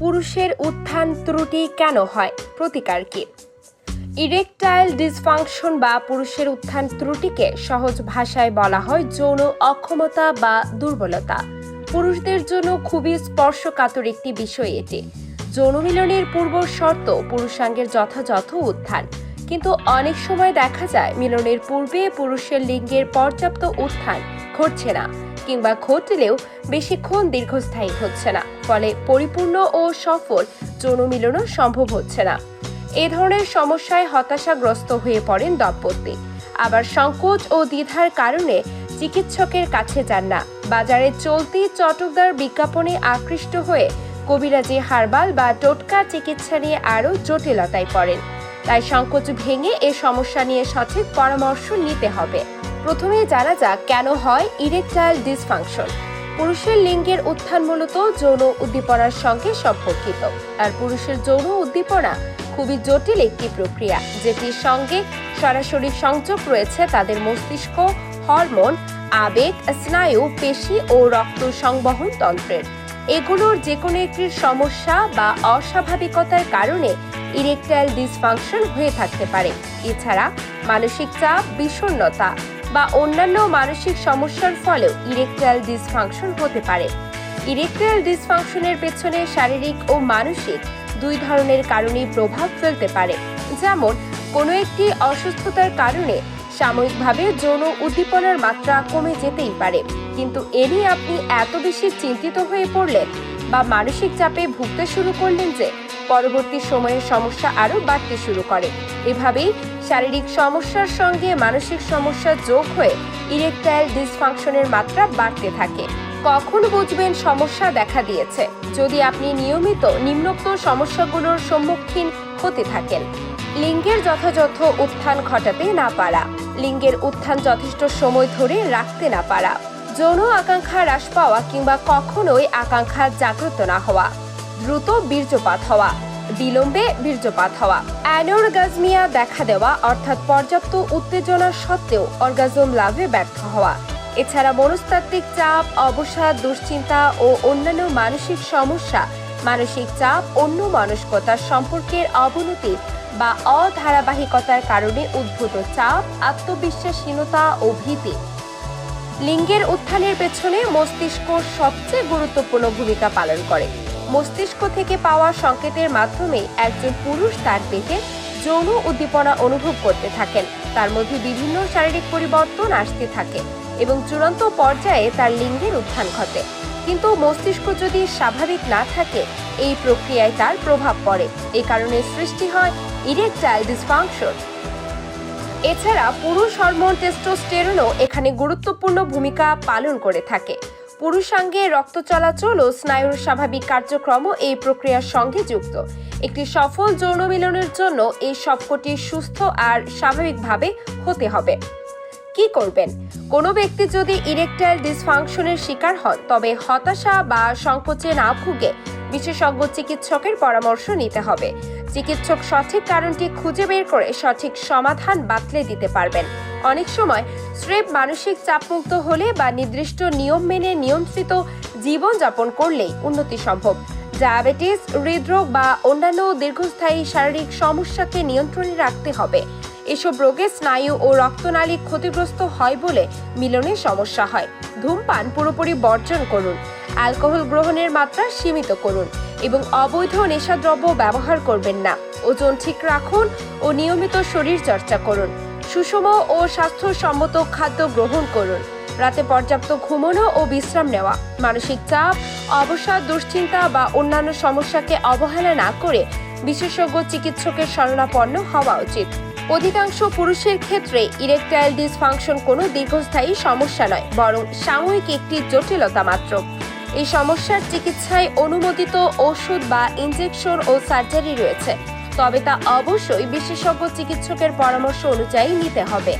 পুরুষের উত্থান ত্রুটি কেন হয়? প্রতিকার কি? ইরেকটাইল ডিসফাংশন বা পুরুষের উত্থান ত্রুটিকে সহজ ভাষায় বলা হয় যৌন অক্ষমতা বা দুর্বলতা। পুরুষদের জন্য খুবই স্পর্শকাতর একটি বিষয় এটি। যৌন মিলনের পূর্ব শর্ত পুরুষাঙ্গের যথাযথ উত্থান। কিন্তু অনেক সময় দেখা যায় মিলনের পূর্বে পুরুষের লিঙ্গের পর্যাপ্ত উত্থান ঘটছে না, কিংবা ঘটলেও বেশিক্ষণ দীর্ঘস্থায়ী হচ্ছে না, ফলে পরিপূর্ণ ও সফল যৌন মিলনও সম্ভব হচ্ছে না। এ ধরনের সমস্যায় হতাশাগ্রস্ত হয়ে পড়েন দম্পতি। আবার সংকোচ ও দ্বিধার কারণে চিকিৎসকের কাছে যান না। বাজারে চলতি চটকদার বিজ্ঞাপনে আকৃষ্ট হয়ে কবিরাজি হার্বাল বা টোটকা চিকিৎসা নিয়ে আরও জটিলতায় পড়েন। তাই সংকোচ ভেঙে এ সমস্যা নিয়ে সঠিক পরামর্শ নিতে হবে। প্রথমে জানা যাক কেন হয় ইরেকটাইল ডিসফাংশন পুরুষের লিঙ্গের উত্থান মূলত যৌন উদ্দীপনার সঙ্গে সম্পর্কিত। আর পুরুষের যৌন উদ্দীপনা খুবই জটিল একটি প্রক্রিয়া, যেটির সঙ্গে সরাসরি সংযোগ রয়েছে তাদের মস্তিষ্ক, হরমোন, আবেগ, স্নায়ু, পেশি ও রক্ত সংবহন তন্ত্রের। এগুলোর যে কোনো একটির সমস্যা বা অস্বাভাবিকতার কারণে ইরেকটাইল ডিসফাংশন হয়ে থাকতে পারে। এছাড়া মানসিক চাপ, বিষণ্ণতা বা অন্যান্য মানসিক সমস্যার ফলেও ইরেকটাইল ডিসফাংশন হতে পারে। ইরেকটাইল ডিসফাংশনের পেছনে শারীরিক ও মানসিক দুই ধরনের কারণেই প্রভাব ফেলতে পারে। যেমন, কোনো একটি অসুস্থতার কারণে সাময়িকভাবে যৌন উদ্দীপনার মাত্রা কমে যেতেই পারে। কিন্তু এ নিয়ে আপনি এত বেশি চিন্তিত হয়ে পড়লেন বা মানসিক চাপে ভুগতে শুরু করলেন যে পরবর্তী সময়ে সমস্যা আরও বাড়তে শুরু করে। এভাবেই শারীরিক সমস্যার সঙ্গে মানসিক সমস্যা যোগ হয়ে ইরেকটাইল ডিসফাংশনের মাত্রা বাড়তে থাকে। কখন বুঝবেন সমস্যা দেখা দিয়েছে? যদি আপনি নিয়মিত নিম্নোক্ত সমস্যাগুলোর সম্মুখীন হতে থাকেন লিঙ্গের যথাযথ উত্থান ঘটাতে না পারা। লিঙ্গের উত্থান যথেষ্ট সময় ধরে রাখতে না পারা। যৌন আকাঙ্ক্ষা হ্রাস পাওয়া কিংবা কখনোই আকাঙ্ক্ষা জাগ্রত না হওয়া। দ্রুত বীর্যপাত হওয়া, বিলম্বে বীর্যপাত হওয়া। অ্যানোরগাজমিয়া দেখা দেওয়া, অর্থাৎ পর্যাপ্ত উত্তেজনা সত্ত্বেও অর্গাজম লাভে ব্যর্থ হওয়া। এছাড়া মনস্তাত্ত্বিক চাপ, অবসাদ, দুশ্চিন্তা ও অন্যান্য মানসিক সমস্যা, মানসিক চাপ অন্য মানসিকতার সম্পর্কের অবনতি বা অধারাবাহিকতার কারণে উদ্ভূত চাপ, আত্মবিশ্বাসহীনতা ও ভীতি লিঙ্গের উত্থানের পেছনে মস্তিষ্ক সবচেয়ে গুরুত্বপূর্ণ ভূমিকা পালন করে। মস্তিষ্ক থেকে পাওয়া সংকেতের মাধ্যমে একজন পুরুষ তার দেহে যৌন উদ্দীপনা অনুভব করতে থাকেন। তার মধ্যে বিভিন্ন শারীরিক পরিবর্তন আসতে থাকে এবং চূড়ান্ত পর্যায়ে তার লিঙ্গের উত্থান ঘটে। কিন্তু মস্তিষ্ক যদি স্বাভাবিক না থাকে, এই প্রক্রিয়ায় তার প্রভাব পড়ে। এই কারণে সৃষ্টি হয় ইরেকটাইল ডিসফাংশন এছাড়া পুরুষ হরমোন টেস্টোস্টেরনও এখানে গুরুত্বপূর্ণ ভূমিকা পালন করে থাকে। পুরুষাঙ্গে রক্ত চলাচল ও স্নায়ুর স্বাভাবিক কার্যক্রমও এই প্রক্রিয়ার সঙ্গে যুক্ত। একটি সফল যৌন মিলনের জন্য এই সবকটি সুস্থ আর স্বাভাবিকভাবে হতে হবে। কি করবেন? কোনো ব্যক্তি যদি ইরেকটাইল ডিসফাংশনের শিকার হন, তবে হতাশা বা সংকোচে না ভুগে বিশেষজ্ঞ চিকিৎসকের পরামর্শ নিতে হবে। চিকিৎসক সঠিক কারণটি খুঁজে বের করে সঠিক সমাধান বাতলে দিতে পারবেন। অনেক সময় স্রেফ মানসিক চাপমুক্ত হলে বা নির্দিষ্ট নিয়ম মেনে নিয়ন্ত্রিত জীবনযাপন করলেই উন্নতি সম্ভব। ডায়াবেটিস, হৃদরোগ বা অন্যান্য দীর্ঘস্থায়ী শারীরিক সমস্যাকে নিয়ন্ত্রণে রাখতে হবে। এসব রোগে স্নায়ু ও রক্তনালী ক্ষতিগ্রস্ত হয় বলে মিলনের সমস্যা হয়। ধূমপান পুরোপুরি বর্জন করুন। অ্যালকোহল গ্রহণের মাত্রা সীমিত করুন। এবং অবৈধ নেশাদ্রব্য ব্যবহার করবেন না। ওজন ঠিক রাখুন ও নিয়মিত শরীর চর্চা করুন। সুষম ও স্বাস্থ্যসম্মত খাদ্য গ্রহণ করুন। রাতে পর্যাপ্ত ঘুমানো ও বিশ্রাম নেওয়া। মানসিক চাপ অবসাদ দুশ্চিন্তা বা অন্যান্য সমস্যাকে অবহেলা না করে বিশেষজ্ঞ চিকিৎসকের শরণাপন্ন হওয়া উচিত। অধিকাংশ পুরুষের ক্ষেত্রে ইরেকটাইল ডিসফাংশন কোনো দীর্ঘস্থায়ী সমস্যা নয়, বরং সাময়িক একটি জটিলতা মাত্র। এই সমস্যার চিকিৎসায় অনুমোদিত ওষুধ বা ইঞ্জেকশন ও সার্জারি রয়েছে। তবে তা অবশ্যই বিশেষজ্ঞ চিকিৎসকের পরামর্শ অনুযায়ী নিতে হবে।